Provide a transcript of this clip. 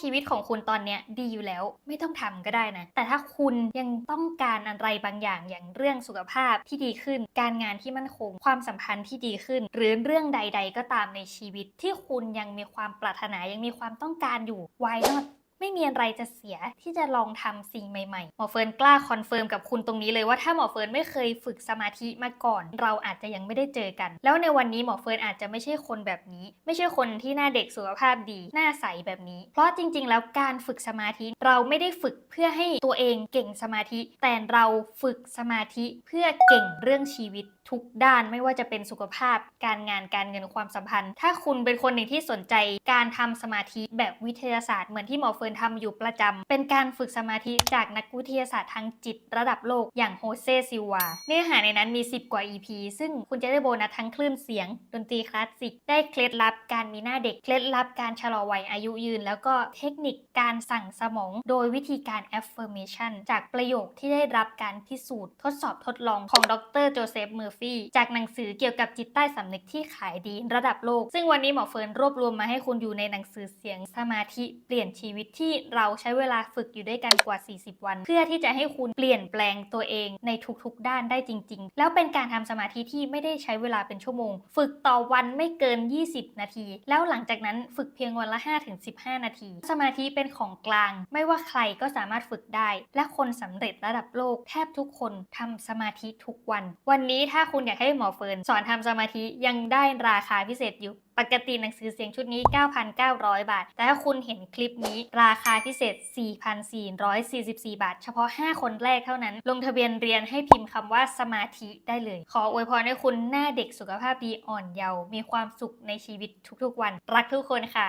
ชีวิตของคุณตอนเนี้ยดีอยู่แล้วไม่ต้องทำก็ได้นะ แต่ถ้าคุณยังต้องการอะไรบางอย่างอย่างเรื่องสุขภาพที่ดีขึ้น การงานที่มั่นคง ความสัมพันธ์ที่ดีขึ้น หรือเรื่องใด ๆ ก็ตามในชีวิตที่คุณยังมีความปรารถนายังมีความต้องการอยู่ไว้ not ไม่มีอะไรจะเสียที่จะลองทำสิ่งใหม่ๆ หมอเฟิร์นกล้าคอนเฟิร์มกับคุณตรงนี้เลยว่าถ้าหมอเฟิร์นไม่เคยฝึกสมาธิมาก่อน เราอาจจะยังไม่ได้เจอกัน แล้วในวันนี้หมอเฟิร์นอาจจะไม่ใช่คนแบบนี้ ไม่ใช่คนที่หน้าเด็กสุขภาพดี หน้าใสแบบนี้ เพราะจริง ๆ แล้วการฝึกสมาธิเราไม่ได้ฝึกเพื่อให้ตัวเองเก่งสมาธิ แต่เราฝึกสมาธิเพื่อเก่งเรื่องชีวิตทุกด้านไม่ว่าจะเป็นสุขภาพ การงานการเงินความสัมพันธ์ ถ้าคุณเป็นคนหนึ่งที่สนใจการทำสมาธิแบบวิทยาศาสตร์เหมือนที่หมอเฟิร์นทำอยู่ประจำ เป็นการฝึกสมาธิจากนักวิทยาศาสตร์ทางจิตระดับโลกอย่างโฮเซซิวา เนื้อหาในนั้นมี 10 กว่า EP ซึ่งคุณจะได้โบนัสทั้งคลื่นเสียง ดนตรีคลาสสิก ได้เคล็ดลับการมีหน้าเด็ก เคล็ดลับการชะลอวัยอายุยืน แล้วก็เทคนิคการสั่งสมอง โดยวิธีการ affirmation จากประโยคที่ได้รับการพิสูจน์ทดสอบทดลองของดรโจเซฟเมอร์ฟี่จากหนังสือเกี่ยวกับจิตใต้สำนึกที่ขายดีระดับโลก ซึ่งวันนี้หมอเฟิร์นรวบรวมมาให้คุณอยู่ในหนังสือเสียงสมาธิเปลี่ยนชีวิตที่เราใช้เวลาฝึกอยู่ด้วยกันกว่า 40 วัน เพื่อที่จะให้คุณเปลี่ยนแปลงตัวเองในทุกๆ ด้านได้จริง ๆ แล้วเป็นการทำสมาธิที่ไม่ได้ใช้เวลาเป็นชั่วโมง ฝึกต่อวันไม่เกิน 20 นาที แล้วหลังจากนั้นฝึกเพียงวันละ 5-15 นาที สมาธิเป็นของกลาง ไม่ว่าใครก็สามารถฝึกได้ และคนสำเร็จระดับโลกแทบทุกคนทำสมาธิทุกวัน วันนี้ถ้าคุณอยากให้หมอเฟิร์นสอนทำสมาธิยังได้ราคาพิเศษอยู่ปกติหนังสือเสียงชุดนี้ 9,900 บาท แต่ถ้าคุณเห็นคลิปนี้ราคาพิเศษ 4,444 บาท เฉพาะ 5 คนแรกเท่านั้น ลงทะเบียนเรียนให้พิมพ์คำว่าสมาธิได้เลย ขออวยพรให้คุณหน้าเด็กสุขภาพดีอ่อนเยาว์มีความสุขในชีวิตทุกๆวัน รักทุกคนค่ะ